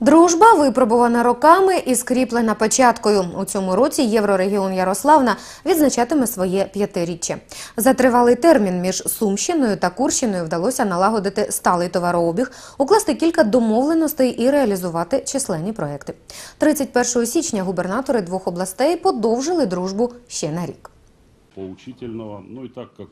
Дружба випробувана роками і скріплена печаткою. У цьому році Єврорегіон Ярославна відзначатиме своє п'ятиріччя. За тривалий термін між Сумщиною та Курщиною вдалося налагодити сталий товарообіг, укласти кілька домовленостей і реалізувати численні проекти. 31 січня губернатори двох областей подовжили дружбу ще на рік.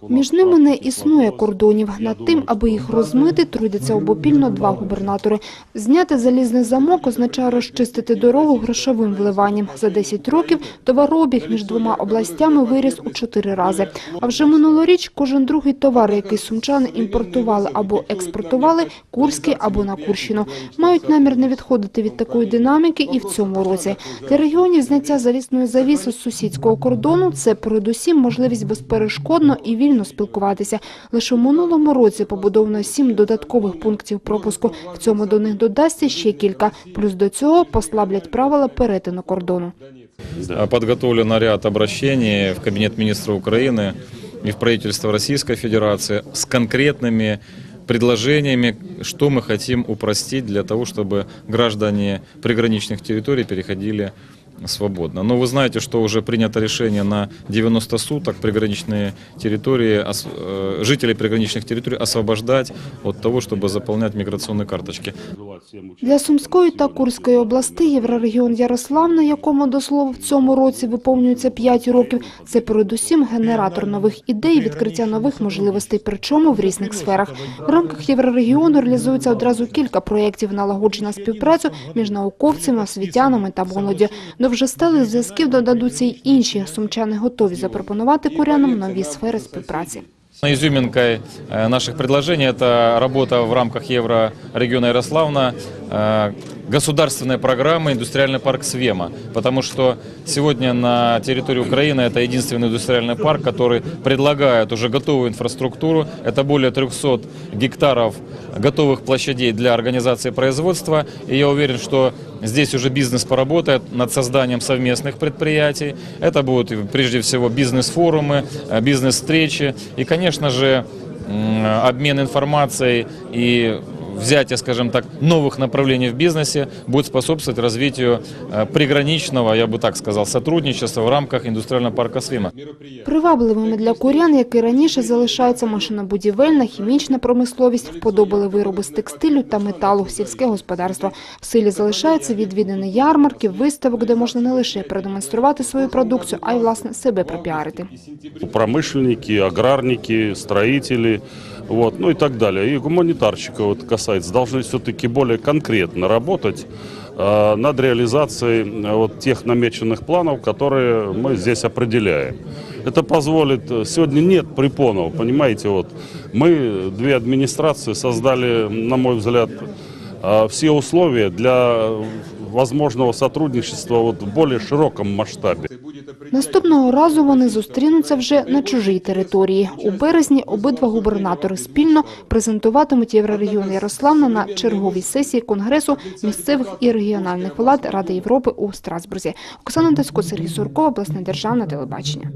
Між ними не існує кордонів. Над тим, аби їх розмити, трудяться обопільно два губернатори. Зняти залізний замок означає розчистити дорогу грошовим вливанням. За 10 років товарообіг між двома областями виріс у чотири рази. А вже минулоріч кожен другий товар, який сумчани імпортували або експортували, курський або на Курщину. Мають намір не відходити від такої динаміки і в цьому році. Для регіонів зняття залізної завіси з сусідського кордону – це передусім можливість безперешкодно і вільно спілкуватися. Лише в минулому році побудовано сім додаткових пунктів пропуску. В цьому до них додасться ще кілька. Плюс до цього послаблять правила перетину кордону. Да. Подготовлен ряд обращений в Кабинет министров Украины и в правительство Российской Федерации с конкретными предложениями, что мы хотим упростить для того, чтобы граждане приграничных территорий переходили свободно. Но вы знаете, что уже принято решение на 90 суток приграничные территории, ос- э, жителей приграничных территорий освобождать от того, чтобы заполнять миграционные карточки. Всім Для Сумської та Курської областей Єврорегіон Ярославна, якому до слова в цьому році виповнюється 5 років, це передусім генератор нових ідей, відкриття нових можливостей, причому в різних сферах. В рамках Єврорегіону реалізується одразу кілька проєктів налагоджена співпрацю між науковцями, освітянами та молоддю. До вже сталих зв'язків додадуться й інші. Сумчани готові запропонувати курянам нові сфери співпраці. Изюминкой э, наших предложений это работа в рамках Еврорегиона Ярославна, э, государственная программа «Индустриальный парк Свема», потому что сегодня на территории Украины это единственный индустриальный парк, который предлагает уже готовую инфраструктуру. Это более 300 гектаров готовых площадей для организации производства. И я уверен, что здесь уже бизнес поработает над созданием совместных предприятий. Это будут э, прежде всего бизнес-форумы, э, бизнес-встречи и, конечно же, м, обмен информацией и взятие, скажем так, новых направлений в бизнесе будет способствовать развитию э, приграничного, я бы так сказал, сотрудничества в рамках индустриального парка Свима. Привабливими для курян, як і раніше, залишаються машинобудівельна, хімічна промисловість, вподобали вироби з текстилю та металу, сільське господарство. В силі залишаються відвідини ярмарків, виставок, де можна не лише продемонструвати свою продукцію, а й, власне, себе пропіарити. Промышленники, аграрники, строители, вот, ну и так далее. И гуманитарщика вот касается, должны все-таки более конкретно работать э, над реализацией э, вот тех намеченных планов, которые мы здесь определяем. Это позволит, э, сегодня нет препонов, понимаете, вот мы, две администрации, создали, на мой взгляд, все условия для возможного сотрудничества вот в более широком масштабе. Наступного разу вони зустрінуться вже на чужій території. У березні обидва губернатори спільно презентуватимуть Єврорегіон Ярославна на черговій сесії Конгресу місцевих і регіональних влад Ради Європи у Страсбурзі. Оксана Дацько, Сергій Сурков, обласне державне телебачення.